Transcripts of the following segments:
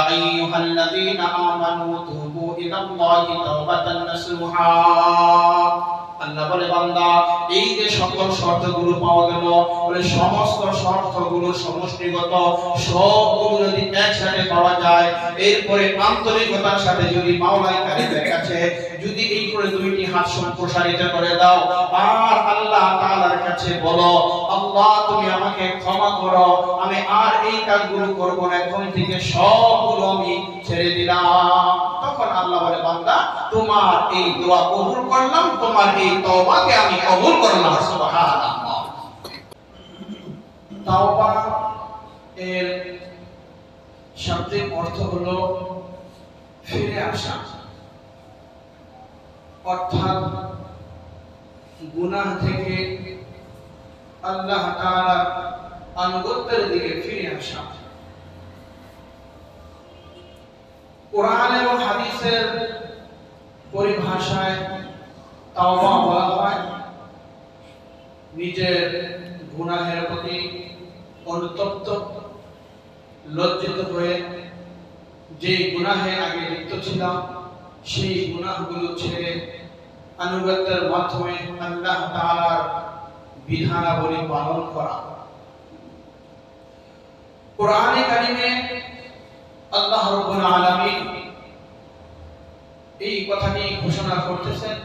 أيها الذين آمنوا توبوا إلى الله توبة نصوحا আল্লাহ বলে বান্দা এই যে সকল শর্তগুলো পাওয়া গেল বলে সমস্ত শর্তগুলো সমষ্টিগত সবগুলো যদি একসাথে পাওয়া যায় এরপরে আন্তরিকতার সাথে যদি মাওলাই কারিমের কাছে যদি এই করে দুইটি হাত সম্প্রসারিত করে দাও আর আল্লাহ তাআলার কাছে বলো আল্লাহ তুমি আমাকে ক্ষমা করো। আমি আর এই কাজগুলো করব না। এখন থেকে সবগুলো আমি ছেড়ে দিলাম। তখন আল্লাহ বলে, বান্দা, তোমার এই দোয়া কবুল করলাম, তোমার এই তওবাকে আমি কবুল করলাম। সুবহানাল্লাহ। তাওবা এর শাব্দিক অর্থ হলো ফিরে আসা। অর্থাৎ গুনাহ থেকে আল্লাহ তাআলার আনুগত্যের দিকে ফিরে আসা। কোরআন এবং হাদিসের পরিভাষায় তাওবা বলা হয়। নিজের গুনাহের প্রতি অনুতপ্ত, লজ্জিত হয়ে যে গুনাহে আগে লিপ্ত ছিলাম, সেই গুনাহগুলো ছেড়ে আনুগত্যের মাধ্যমে আল্লাহ তাআলার বিধানাবলী পালন করা কোরআনে কারিমে আল্লাহ রাব্বুল আলামিন এই কথাটি ঘোষণা করতেছেন,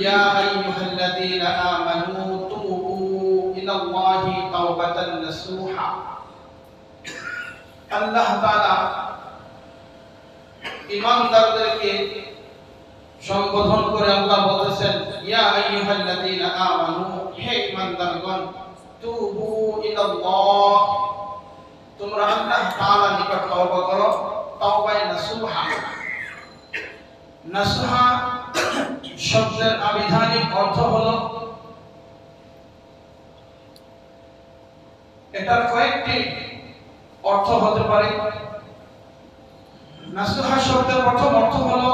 ইয়া আইয়ুহাল্লাযীনা আমানু তুবু ইলাল্লাহি তাওবাতান নাসুহা। আল্লাহ তাআলা ঈমানদারদেরকে সম্বোধন করে আল্লাহ বলতেছেন ইয়া আইয়ুহাল্লাযীনা আমানু, হে ঈমানদারগণ, তুবু ইলাল্লাহ। তোমরা আল্লাহ তাআলার নিকট তওবা করো, তওবায়ে নাসুহা। নাসুহা শব্দের আবিধানিক অর্থ হলো, এটার কয়েকটি অর্থ হতে পারে। নাসুহা শব্দের প্রথম অর্থ হলো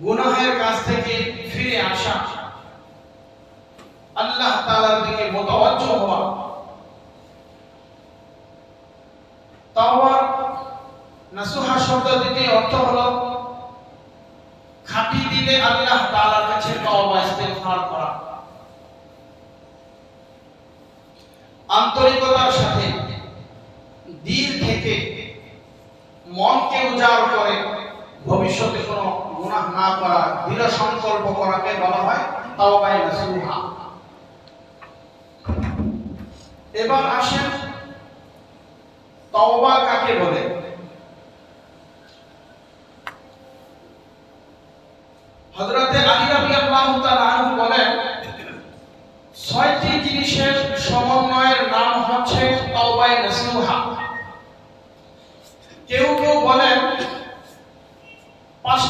গুনাহের কাছ থেকে ফিরে আসা। আল্লাহ তাআলার দিকে মোতাবাজ্জ হওয়া। তাওবার নাসুহা শব্দ দ্বিতীয় অর্থ হলো, খাঁটি দিলে আল্লাহ তাআলার কাছে তওবা ইস্তেগফার করা। আন্তরিকতার সাথে দিল থেকে মনকে উজাড় করে ভবিষ্যতে গুনাহ না করা, দৃঢ় সংকল্প করাকে বলা হয় তাওবায়ে নাসুহা। এবার আসেন তওবা কাকে বলে? হযরতে আলী রাদিয়াল্লাহু তাআলা আনহু বলেন, ছয়টি জিনিসের সমন্বয়ের নাম হচ্ছে তওবায়ে নাসুহা। কেউ কেউ বলেন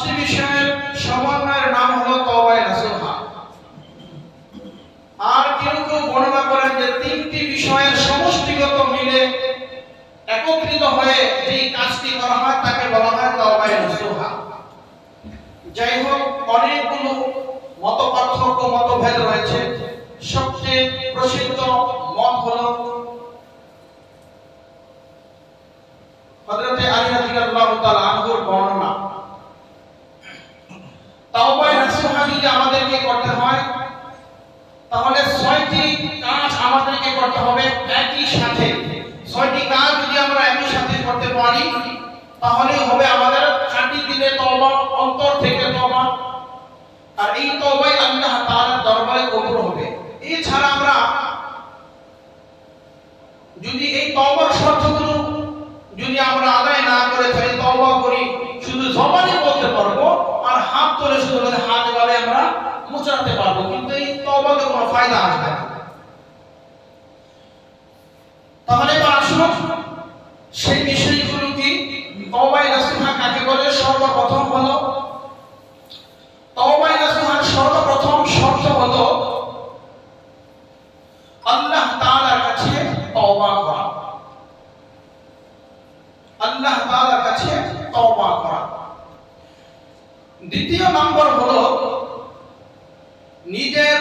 পাঁচটি বিষয়ের সমন্বয়ের নাম হলো তওবায়ে নাসুহা আর কেউ কেউ বর্ণনা করেন যে তিনটি বিষয়ের সমষ্টিগত মিলে একত্রিত হয়ে যে কাজটি করা হয়, তাকে বলা হয় তওবায়ে নাসুহা যাই হোক অনেকগুলো মত পার্থক্য মতভেদ রয়েছে। সবচেয়ে প্রসিদ্ধ মত হলো হযরতে আলী রাদিয়াল্লাহু আনহুর বর্ণনা তাওবায়ে নাসুহা যদি আমাদেরকে করতে হয় তাহলে ছয়টি কাজ আমাদেরকে করতে হবে একই সাথে ছয়টি কাজ যদি আমরা একই সাথে করতে পারি তাহলে হবে আমাদের খাঁটি দিলে তওবা, অন্তর থেকে তওবা। আর এই তওবাই আল্লাহ তাআলার দরবারে কবুল হবে। এছাড়া আমরা যদি এই তওবার শর্তগুলো যদি আমরা আদায় না করে থাকি তওবা করি, শুধু জবানে বলতে পারব, আর হাত তুলে শুধু হাত এভাবে আমরা মুছাতে পারব। কিন্তু এই তওবাতে কোনো ফায়দা আসবে না তাহলে এবার আসুন সেই বিষয়গুলো কি তওবায়ে নাসুহা কাকে বলে সর্বপ্রথম হলো তওবায়ে নাসুহার সর্বপ্রথম শর্ত হলো আল্লাহ তাআলার কাছে তওবা করা আল্লাহ তাআলার কাছে তওবা করা। দ্বিতীয় নম্বর হলো নিজের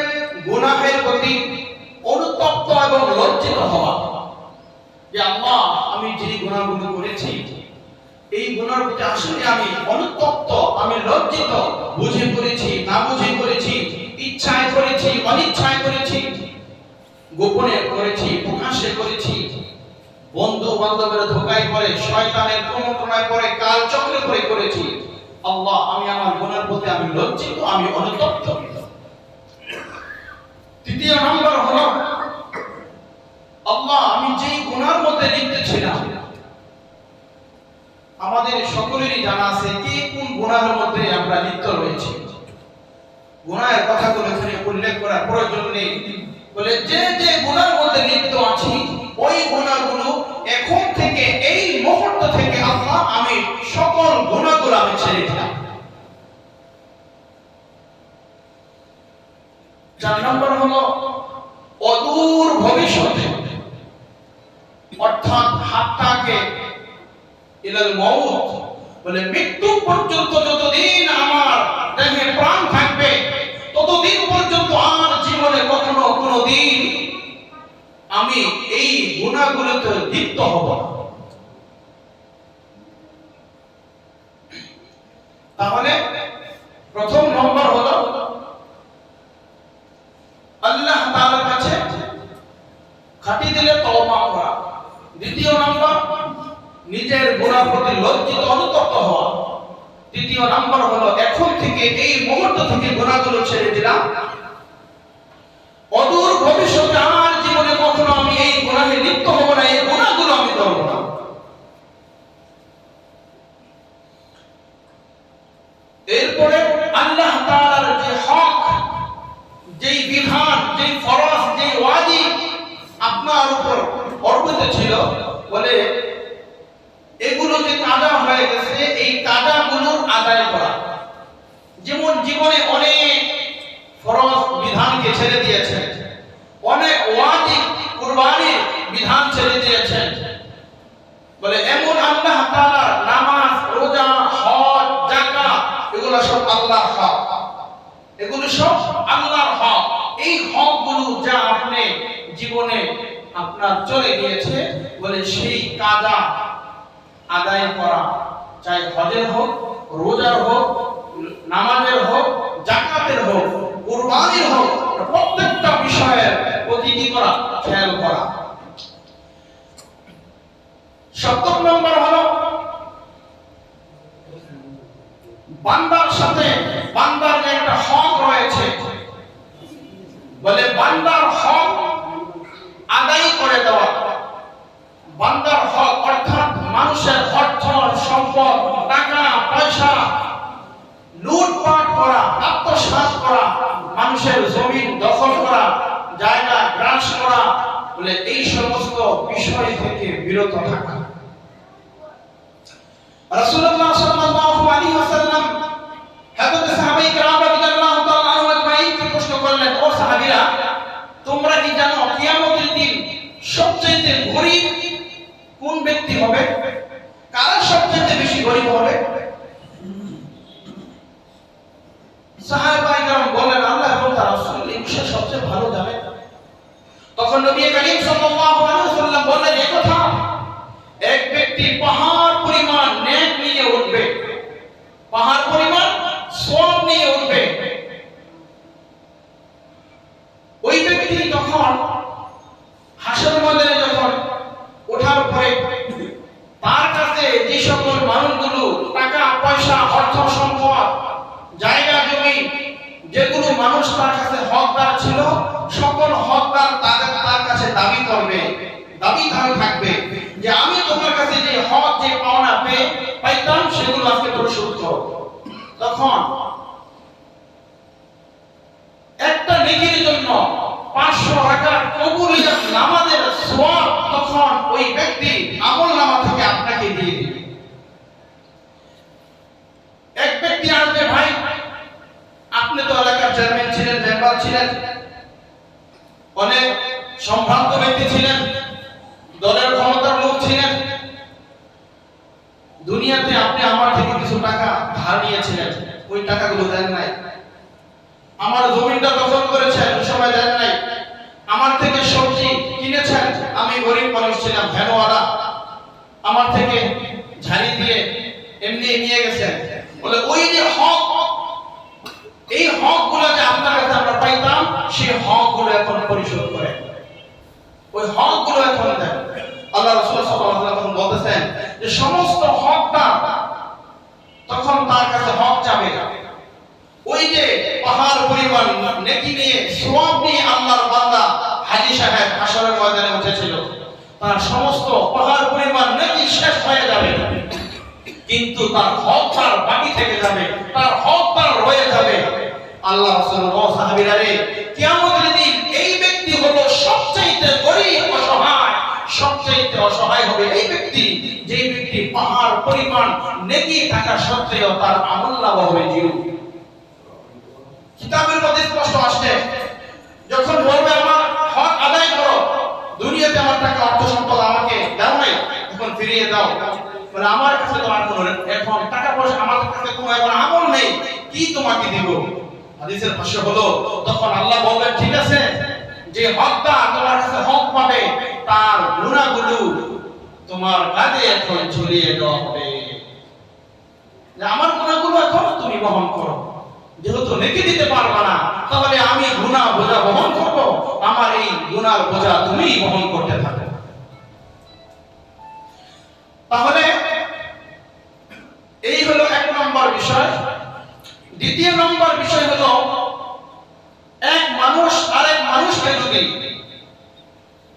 গুনাহের প্রতি অনুতপ্ত এবং লজ্জিত হওয়া। যে আল্লাহ, আমি যে গুণাগুলো করেছি, এই গুণার প্রতি আসলে আমি অনুতপ্ত, আমি লজ্জিত, বুঝে করেছি, না বুঝে করেছি, ইচ্ছায় করেছি, অনিচ্ছায় করেছি, গোপনে করেছি, প্রকাশ্যে করেছি বন্ধু বান্ধবের ধোকায় করে শয়তানের প্রমোটনায় করে কাল চক্রে করে করেছি। আল্লাহ, আমি আমার গুণের প্রতি আমি লজ্জিত, আমি অনুতপ্ত। তৃতীয় নম্বর হলো, আল্লাহ, আমি যেই গুনার মধ্যে লিপ্ত ছিলাম, আমাদের সকলেরই জানা আছে কে কোন গুনার মধ্যে আমরা লিপ্ত রয়েছি। গুনাহের কথাগুলো এখানে উল্লেখ করার প্রয়োজন নেই। বলে যে যে গুনার আমি সকল গুনাহগুলো আমি ছেড়ে দিলাম। চার নম্বর হলো অদূর ভবিষ্যতে। অর্থাৎ হাতটাকে ইলাল মউত বলে মৃত্যু পর্যন্ত যতদিন আমার দেহে প্রাণ থাকবে, ততদিন পর্যন্ত আর জীবনে কখনো কোনো দিন আমি এই গুণাগুলোতে লিপ্ত হব না। তাহলে প্রথম নম্বর হলো আল্লাহ তাআলার কাছে খাটি দিলে তওবা করা। দ্বিতীয় নম্বর, নিজের গোড়ার প্রতি লজ্জিত, অনুতপ্ত হওয়া। তৃতীয় নাম্বার হলো এখন থেকে, এই মুহূর্ত থেকে গুণাগুলো ছেড়ে দিলাম অদূর ভবিষ্যতে আমার জীবনে কখনো আমি এই গুণাহে লিপ্ত হব না এই গুণাগুলো আমি করব না এরপরে আল্লাহ তাআলার যে হক যেই বিধান যেই ফরজ যেই ওয়াজিব আপনার উপর অর্পিত ছিল বলে এগুলো যে কাজা হয়ে গেছে এই কাজাগুলোর আদায় করা যেমন জীবনে অনেক ফরজ বিধানকে ছেড়ে দিয়েছেন অনেক ওয়াজিব কুরবানির বিধান ছেড়ে দিয়েছেন বলে এমন আল্লাহ তাআলার নামাজ রোজা হজ যাকাত এগুলো সব আল্লাহর হক এগুলো সব আল্লাহর হক এই হকগুলো যা আপনি জীবনে আপনার চলে গিয়েছে বলে সেই কাজা আদায় করা, চাই হজের হোক, রোজার হোক, নামাজের হোক, জাকাতের হোক, কুরবানির হোক, প্রত্যেকটা বিষয়ের প্রতি কি করা, খেয়াল করা। সপ্তম নম্বর হলো, বান্দার সাথে বান্দার একটা হক রয়েছে। বলে বান্দার মানুষের জমিন দখল করা, জায়গা গ্রাস করা বলে এই সমস্ত বিষয় থেকে বিরত থাকা। রাসূলুল্লাহ সাল্লাল্লাহু আলাইহি ওয়াসাল্লাম হযরত সাহাবায়ে কেরাম রাদিয়াল্লাহু তাআলা আনহু আজমাইনকে প্রশ্ন করলেন ও সাহাবীরা তোমরা কি জানো কিয়ামতের দিন সবচেয়ে গরিব কোন ব্যক্তি হবে কারা সবচেয়ে বেশি গরিব হবে সাহাবায়ে কেরাম বললেন আল্লাহ এবং তার রাসূল এই বিষয়ে সবচেয়ে ভালো জানেন তখন নবী করিম সাল্লাল্লাহু আলাইহি ওয়াসাল্লাম বললেন এই কথা এক ব্যক্তি পাহাড় পরিমাণ নেক নিয়ে উঠবে পাহাড় পরিমাণ সওয়াব নিয়ে উঠবে ওই ব্যক্তি তখন হাসর ময়দানে যখন ওঠার পরে তার কাছে যে সকল মানুষগুলো টাকা পয়সা অর্থ সম্পদ জায়গা জমি যেগুলো মানুষ তার কাছে হকদার ছিল, সকল হকদার তাদের তার কাছে দাবি করবে। দাবি ধারণ থাকবে যে আমি তোমার কাছে যে হক, যে পাওনা পেয়ে পাইতাম, সেগুলো আজকে তোর শোধ তখন একটা নেকির জন্য পাঁচশো টাকার কবুলিয়াত নামাজের সওয়াব তখন ওই ব্যক্তি আমল নামা থেকে আপনাকে দিয়ে দিবে এক ব্যক্তি আসবে ভাই আপনি তো এলাকার চেয়ারম্যান ছিলেন মেম্বার ছিলেন অনেক সম্ভ্রান্ত ব্যক্তি ছিলেন দলের ক্ষমতার লোক ছিলেন দুনিয়াতে আপনি আমার থেকে কিছু টাকা ধার নিয়েছিলেন ওই টাকাগুলো দেন নাই আমার জমিটা দখল করেছেন ওই সময় দেন নাই আমার থেকে সবজি কিনেছেন আমি গরিব মানুষ ছিলাম ভ্যানওয়ালা আমার থেকে ঝাড়ি দিয়ে এমনি নিয়ে গেছেন। বলে, ওই যে হক, এই হকগুলো যে আপনার কাছে আমরা পাইতাম, সেই হকগুলো এখন পরিশোধ করে ওই হকগুলো এখন দেন। আল্লাহ রাসূল ওয়াসাল্লাম বলতেছেন যে, সমস্ত হকটা তখন তার কাছে হক যাবে ওই যে পাহাড় পরিমাণ নেকি নিয়ে সওয়াব নিয়ে আল্লাহর বান্দা হাজী সাহেব হাসরের ময়দানে উঠেছিল। তার সমস্ত পাহাড় পরিমাণ নেকি শেষ হয়ে যাবে। কিন্তু তার হক তার বাকি থেকে যাবে, তার হক তার রয়ে যাবে। আল্লাহ ও রে দিন এই ব্যক্তি হলো সবচাইতে অসহায় সবচাইতে অসহায় হবে এই ব্যক্তি। যে ব্যক্তি পাহাড় পরিমাণ নেকি থাকা সত্ত্বেও তার আমল লাভ হবে কিতাবের মধ্যে স্পষ্ট আসছে, যখন বলবে আমার হক আদায় করো, দুনিয়াতে আমার টাকা অর্থ সম্পদ আমাকে দাও নাই এখন ফিরিয়ে দাও। বলে, আমার কাছে তো আর কোনো এখন টাকা পয়সা আমার কাছে কোনো এখন আমল নেই। কি তোমাকে দিব? হাদিসের ভাষ্য হলো, তখন আল্লাহ বলবেন ঠিক আছে, যে হকটা তোমার কাছে হক পাবে, তার গুণাগুলো তোমার কাঁধে এখন ঝুলিয়ে দেওয়া হবে। আমার গুণাগুলো এখন তুমি বহন করো। যেহেতু নেকি দিতে পারবা না, তাহলে আমি গুনাহ বোঝা বহন করব। আমার এই গুনার বোঝা তুমি বহন করতে থাকো তাহলে এই হলো এক নম্বর বিষয় দ্বিতীয় নম্বর বিষয় হলো এক মানুষ আরেক মানুষকে যদি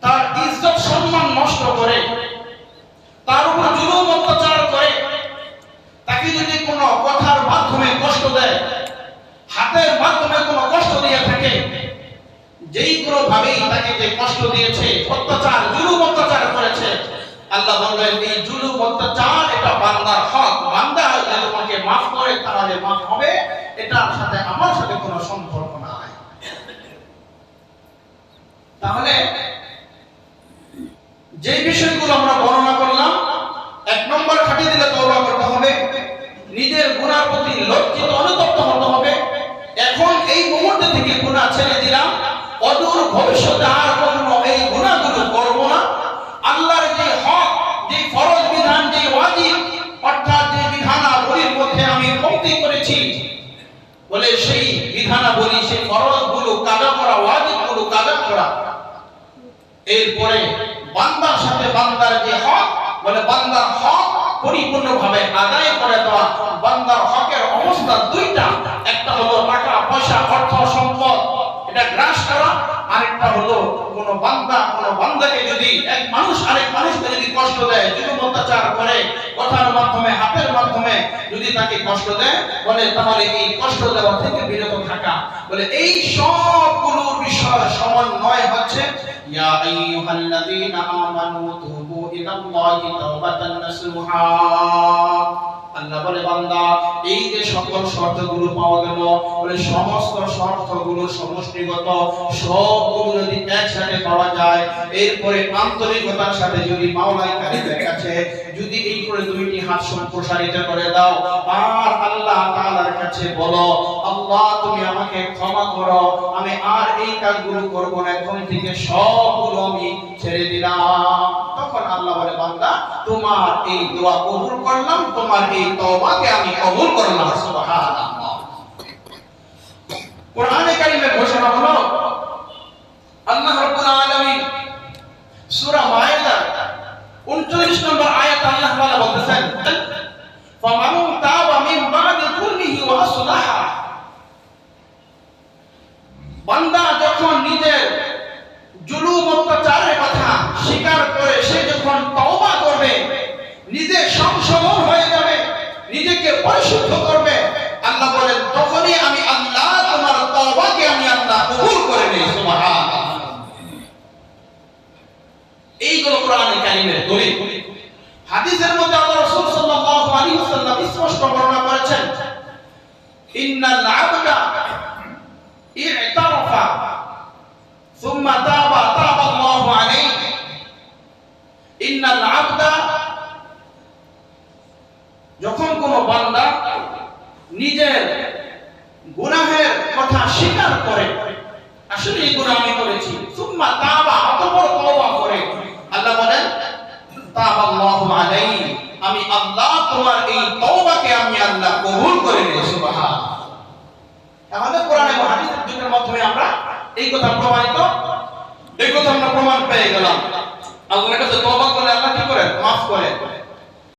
তার ইজ্জত সম্মান নষ্ট করে তার উপর জুলুম অত্যাচার করে তাকে যদি কোনো কথার মাধ্যমে কষ্ট দেয় হাতের মাধ্যমে কোনো কষ্ট দিয়ে থাকে যেই কোনো ভাবেই তাকে যে কষ্ট দিয়েছে, অত্যাচার, জুলুম অত্যাচার করেছে, আল্লাহ বললেন, এই জুলুম অত্যাচার এটা বান্দার হক। বান্দা যদি তোমাকে মাফ করে, তাহলে মাফ হবে। এটার সাথে আমার সাথে কোনো সম্পর্ক নাই। তাহলে যে বিষয়গুলো আমরা বর্ণনা করলাম, এক নম্বর খাটিয়ে দিলে তওবা করতে হবে। নিজের গুনার প্রতি লজ্জিত, অনুতপ্ত হতে হবে। এখন এই মুহূর্তে থেকে গুনাহ ছেড়ে দিলাম। অদূর ভবিষ্যতে আর কখনো এই গুনাহগুলো করব না। আল্লাহর যে হক, যে ফরজ বিধান, যে ওয়াজিব, অর্থাৎ যে বিধানাবলীর মধ্যে আমি কমতি করেছি, বলে সেই বিধানাবলী, সেই ফরজগুলো কাজা করা, ওয়াজিবগুলো কাজা করা। এরপরে বান্দার সাথে বান্দার যে হক, বলে বান্দার হক পরিপূর্ণভাবে আদায় করে দেওয়া, বান্দার হকের অবস্থা দুইটা। একটা হলো টাকা, পয়সা, অর্থ, সম্পদ। এটা গ্রাস করা আরেকটা হলো, কোন বান্দা, কোন বান্দাকে যদি এক মানুষ আরেক মানুষকে যদি কষ্ট দেয়, যদি অত্যাচার করে, কথার মাধ্যমে, হাতের মাধ্যমে যদি তাকে কষ্ট দেয়, বলে তাহলে এই কষ্ট দেওয়া থেকে বিরত থাকা। বলে এই সবগুলো বিষয় সমন্বয় হচ্ছে, ইয়া আইয়ুহাল্লাযীনা আমানু তুবু ইলাল্লাহি তাওবাতান নাসুহা আল্লাহ বলে, বান্দা, এই যে সকল শর্তগুলো পাওয়া গেল, বলে সমস্ত শর্তগুলো সমষ্টিগত, সবগুলো যদি একসাথে পাওয়া যায়, এরপরে আন্তরিকতার সাথে যদি কারিমের কাছে যদি এই করে দুইটি হাত সম্প্রসারিত করে দাও, আর আল্লাহ তাআলার কাছে বলো, আল্লাহ, তুমি আমাকে ক্ষমা করো, আমি আর এই কাজগুলো করব না, এখন থেকে সবগুলো আমি ছেড়ে দিলাম। তখন আল্লাহ বলে, বান্দা, তোমার এই দোয়া কবুল করলাম, তোমার এই তওবাকে আমি কবুল করলাম, সুবহানাল্লাহ কোরআনে কারিমের ঘোষণা হলো আল্লাহ রাব্বুল আলামিন সূরা মায়েদা 39 নম্বর আয়াত আল্লাহ তাআলা বলতেছেন ফামান তাবা মিন বাদি কুল্লিহি ওয়া আসলাহা বান্দা যখন নিজের জুলুম অত্যাচারের কথা স্বীকার করে সে যখন তওবা করবে নিজে সংশোধন হয়ে যাবে শুদ্ধ করবে। আল্লাহ বলেন, তখনই আমি আল্লাহ, তোমার তওবাকে আমি আল্লাহ কবুল করে নেই। এইগুলো কোরআনে কারিমের দলিল। হাদিসের মধ্যে আল্লাহ রাসূল সাল্লাল্লাহু আলাইহি ওয়াসাল্লাম স্পষ্ট বর্ণনা করেছেন, ইন্নাল আবদা ই'তারাফা সুম্মা তাবা তাবা আল্লাহু আলাইহি। ইন্নাল আবদা, যখন কোনো নিজের গুনাহের কথা স্বীকার করে। আসলে এই গুনাহ আমি করেছি। সুম্মা তাবা, অতঃপর তওবা করে। আল্লাহ বলেন, তাবাল্লাহু আলাইহি আল্লাহ তোমার এই তওবাকে আমি আল্লাহ কবুল করে নেই সুবহান। আমাদের কোরআন এবং হাদিসের দুটোর মাধ্যমে আমরা এই কথা প্রমাণিত, এই কথা আমরা প্রমাণ পেয়ে গেলাম। আল্লাহর কাছে তওবা করলে আল্লাহ কি করেন? মাফ করেন।